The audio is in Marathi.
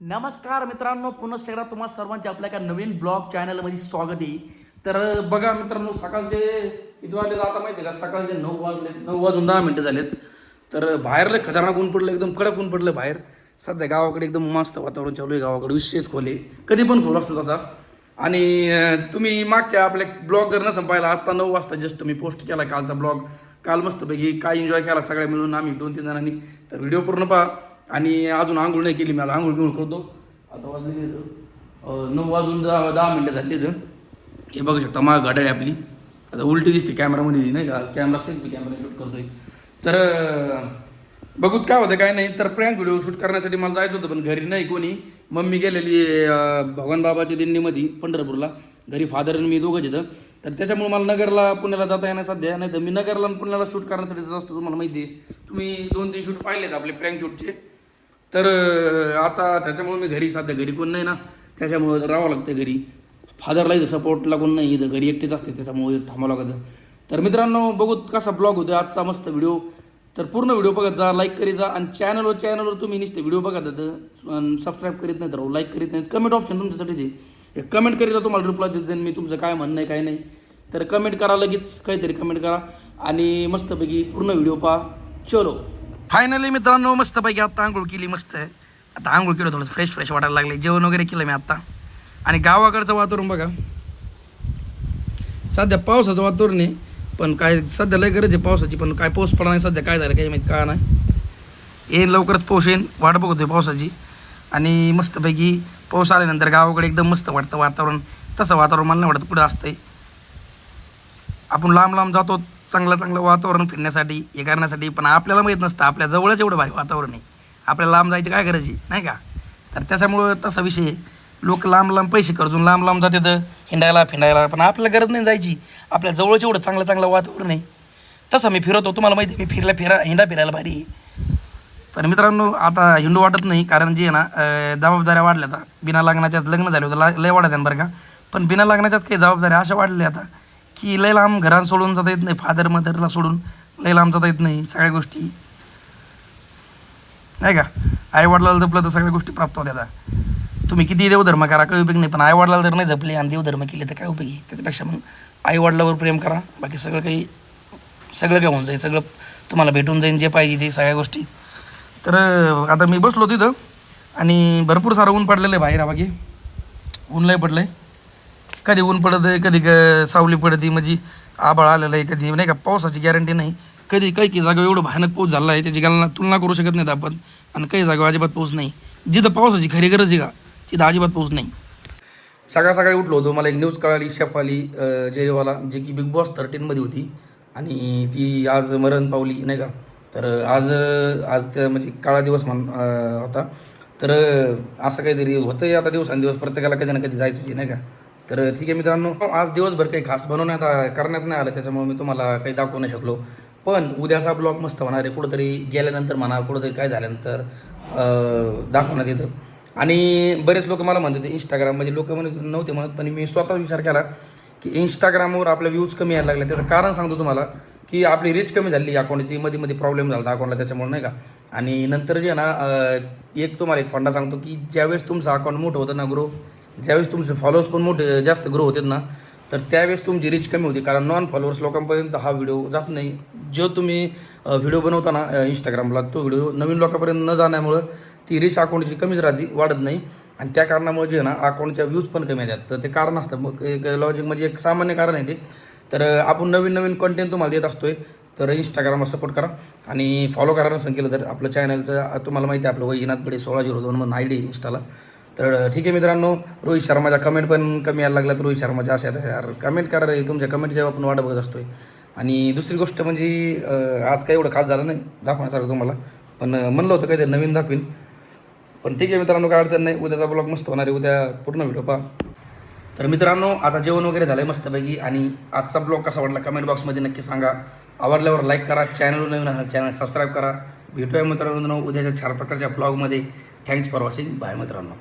नमस्कार मित्रांनो पुनश्च एकदा तुम्हा सर्वांचे आपल्या एका नवीन ब्लॉग चॅनलमध्ये स्वागत आहे. तर बघा मित्रांनो सकाळचे किती वाजले आता माहिती आहे का? सकाळचे नऊ वाजले नऊ वाजून दहा मिनटं झालेत. तर बाहेर खतरनाक ऊन पडलं एकदम कडक ऊन पडलं बाहेर. सध्या गावाकडे एकदम मस्त वातावरण चालू आहे गावाकडे विशेष खोले कधी पण खोल असतो तसा. आणि तुम्ही मागच्या आपल्या ब्लॉग जर न संपायला आत्ता नऊ वाजता जस्ट मी पोस्ट केला कालचा ब्लॉग. काल मस्तपैकी काय एन्जॉय केला सगळ्या मिळून आम्ही दोन तीन जणांनी. तर व्हिडिओ पूर्ण पहा. आणि अजून आंघोळ नाही केली मी आता आंघोळ घेऊन करतो. आता वाजले नऊ वाजून दहा दहा मिनटं झाली इथं हे बघू शकता मग घड्याळी आपली. आता उलटी दिसते कॅमेरामध्ये नाही का? कॅमेरा सेल्फी कॅमेरा शूट करतोय. तर बघूत काय होतं काय नाही. तर प्रँक व्हिडिओ शूट करण्यासाठी मला जायचं होतं पण घरी नाही कोणी. मम्मी गेलेली भगवान बाबाच्या दिंडीमध्ये पंढरपूरला. घरी फादर आणि मी दोघंच येतं तर त्याच्यामुळे मला नगरला पुण्याला जाता येणार सध्या. नाही तर मी नगरला पुण्याला शूट करण्यासाठी जात असतो तुम्हाला माहिती आहे. तुम्ही दोन तीन शूट पाहिलेत आपले प्रँक शूटचे तर आता त्याच्यामुळे मी घरी सध्या घरी कोण नाही ना. त्याच्यामुळे राहावं लागतं घरी. फादरला इथं लागून नाही इथं घरी एकटेच असते त्याच्यामुळे थांबावं लागतं. तर मित्रांनो बघू कसा ब्लॉग होतो आजचा मस्त व्हिडिओ तर पूर्ण व्हिडिओ बघत जा लाईक करीत जा आणि चॅनलवर चॅनलवर तुम्ही निसते व्हिडिओ बघत जातं सबस्क्राईब करीत नाही तर लाईक करीत नाही कमेंट ऑप्शन तुमच्यासाठीच आहे कमेंट करीत जा तुम्हाला रिप्लाय देत जाईन मी तुमचं काय म्हणणं आहे काय नाही. तर कमेंट करा लगेच काहीतरी कमेंट करा. आणि मस्तपैकी पूर्ण व्हिडिओ पहा. चलो. फायनली मित्रांनो मस्तपैकी आत्ता आंघोळ केली मस्त आहे. आता आंघोळ केलं थोडं फ्रेश फ्रेश वाटायला लागले जेवण वगैरे केलं मी आत्ता आणि गावाकडचं वातावरण बघा. सध्या पावसाचं वातावरण आहे पण काय सध्या लय गरज आहे पावसाची पण काय पाऊस पडला नाही सध्या काय झालं काही माहिती का नाही येईन लवकरच पाऊस येईन. वाट बघतोय पावसाची. आणि मस्तपैकी पाऊस आल्यानंतर गावाकडे एकदम मस्त वाटतं वातावरण. तसं वातावरण मला नाही वाटत कुठं असतंय. आपण लांब लांब जातो चांगलं चांगलं वातावरण फिरण्यासाठी हे करण्यासाठी पण आपल्याला माहीत नसतं. आपल्या जवळच एवढं भारी वातावरण आहे. आपल्याला लांब जायची काय गरज आहे? नाही का? तर त्याच्यामुळं तसा विषय आहे. लोक लांब लांब पैसे कर्जून लांब लांब जातात हिंडायला फिंडायला पण आपल्याला गरज नाही जायची. आपल्या जवळच एवढं चांगलं चांगलं वातावरण आहे. तसं मी फिरवतो. तुम्हाला माहिती आहे मी फिरला फिरा हिंडा फिरायला भारी आहे. पण मित्रांनो आता हिंडू वाटत नाही कारण जे आहे ना जबाबदाऱ्या वाढल्या आता. बिना लग्नाच्यात लग्न झाले होतं ला- लय वाढत बरं का. पण बिना लग्नाच्यात काही जबाबदाऱ्या अशा वाढल्या आता. की लय लांब घरात सोडून जाता येत नाही फादर मदरला सोडून लय लांब जाता येत नाही सगळ्या गोष्टी. नाही का? आई वडिलाला जपलं तर सगळ्या गोष्टी प्राप्त होत्या आता. तुम्ही किती देवधर्म करा काही उपयोग नाही पण आई वडिलाला जर नाही जपले आणि देवधर्म केले तर काय उपयोगी त्याच्यापेक्षा मग आई वडिलावर प्रेम करा बाकी सगळं काही सगळं काय होऊन जाईल सगळं तुम्हाला भेटून जाईल जे पाहिजे ते सगळ्या गोष्टी. तर आता मी बसलो तिथं आणि भरपूर सारं ऊन पडलेलं आहे बाहेर बाकी ऊन लय पडलं आहे कधी ऊन पडत आहे कधी ग- सावली पडते म्हणजे आबाळ आलेलं आहे कधी. नाही का पावसाची गॅरंटी नाही. कधी काही काही जागा एवढं भयानक पाऊस झाला आहे त्याची गणना तुलना करू शकत नाहीत आपण. आणि काही जागा अजिबात पाऊस नाही. जिथं पावसाची खरी गरज आहे का तिथं अजिबात पाऊस नाही. सकाळ सकाळी उठलो होतो मला एक न्यूज कळाली शेफाली जेरेवाला जे की बिग बॉस थर्टीनमध्ये होती. आणि ती आज मरण पावली नाही का. तर आज आज त्या म्हणजे काळा दिवस म्हण होता. तर असं काहीतरी होतं आता दिवसांदिवस प्रत्येकाला कधी ना कधी जायचं आहे, नाही का. तर ठीक आहे मित्रांनो आज दिवसभर काही खास बनवण्यात करण्यात नाही आलं त्याच्यामुळे मी तुम्हाला काही दाखवू नाही शकलो. पण उद्याचा ब्लॉग मस्त होणार आहे कुठंतरी गेल्यानंतर म्हणा कुठंतरी काय झाल्यानंतर दाखवण्यात येतं. आणि बरेच लोक मला म्हणत होते इंस्टाग्राम म्हणजे लोक म्हणत नव्हते म्हणत पण मी स्वतः विचार केला की इंस्टाग्रामवर आपल्या व्ह्यूज कमी यायला लागल्या त्याचं कारण सांगतो तुम्हाला की आपली रीच कमी झाली अकाउंटची मध्ये मध्ये प्रॉब्लेम झाला अकाउंटला त्याच्यामुळे नाही का? आणि नंतर जे आहे ना एक तुम्हाला एक फंडा सांगतो की ज्यावेळेस तुमचं अकाउंट मोठं होतं ना ग्रो ज्यावेळेस तुमचे फॉलोअर्स पण मोठे जास्त ग्रो होतात ना तर त्यावेळेस तुमची रीच कमी होती. कारण नॉन फॉलोअर्स लोकांपर्यंत हा व्हिडिओ जात नाही. जो तुम्ही व्हिडिओ बनवता ना इंस्टाग्रामला तो व्हिडिओ नवीन लोकांपर्यंत न जाण्यामुळं ती रीच अकाउंटची कमीच राहते वाढत नाही. आणि त्या कारणामुळे जे ना अकाउंटच्या व्ह्यूज पण कमी येतात तर ते कारण असतं. मग एक लॉजिक म्हणजे एक सामान्य कारण आहे ते. तर आपण नवीन नवीन कंटेंट तुम्हाला देत असतोय तर इंस्टाग्रामला सपोर्ट करा. आणि फॉलो करा नसेल केलं तर आपलं चॅनलचं तुम्हाला माहिती आहे आपलं वैजनाथ पिढे सोळा झिरो दोन म्हणून आय डी इंस्टाला तर ठीक आहे मित्रांनो रोहित शर्माच्या कमेंट पण कमी यायला लागल्यात. रोहित शर्माच्या अशा यार कमेंट करा रे तुमच्या कमेंट जेव्हा आपण वाट बघत असतोय. आणि दुसरी गोष्ट म्हणजे आज काही एवढं खास झालं नाही दाखवण्यासारखं तुम्हाला. पण म्हणलं होतं काहीतरी नवीन दाखवीन. पण ठीक आहे मित्रांनो काय अडचण नाही. उद्याचा ब्लॉग मस्त होणार आहे. उद्या पूर्ण व्हिडिओ पहा. तर मित्रांनो आता जेवण वगैरे झालं आहे मस्तपैकी. आणि आजचा ब्लॉग कसा वाटला कमेंट बॉक्समध्ये नक्की सांगा. आवडल्यावर लाईक करा. चॅनल नवीन आहात चॅनल सबस्क्राईब करा. भेटूया मित्रांनो उद्याच्या चार प्रकारच्या ब्लॉगमध्ये थँक्स फॉर वॉचिंग बाय मित्रांनो.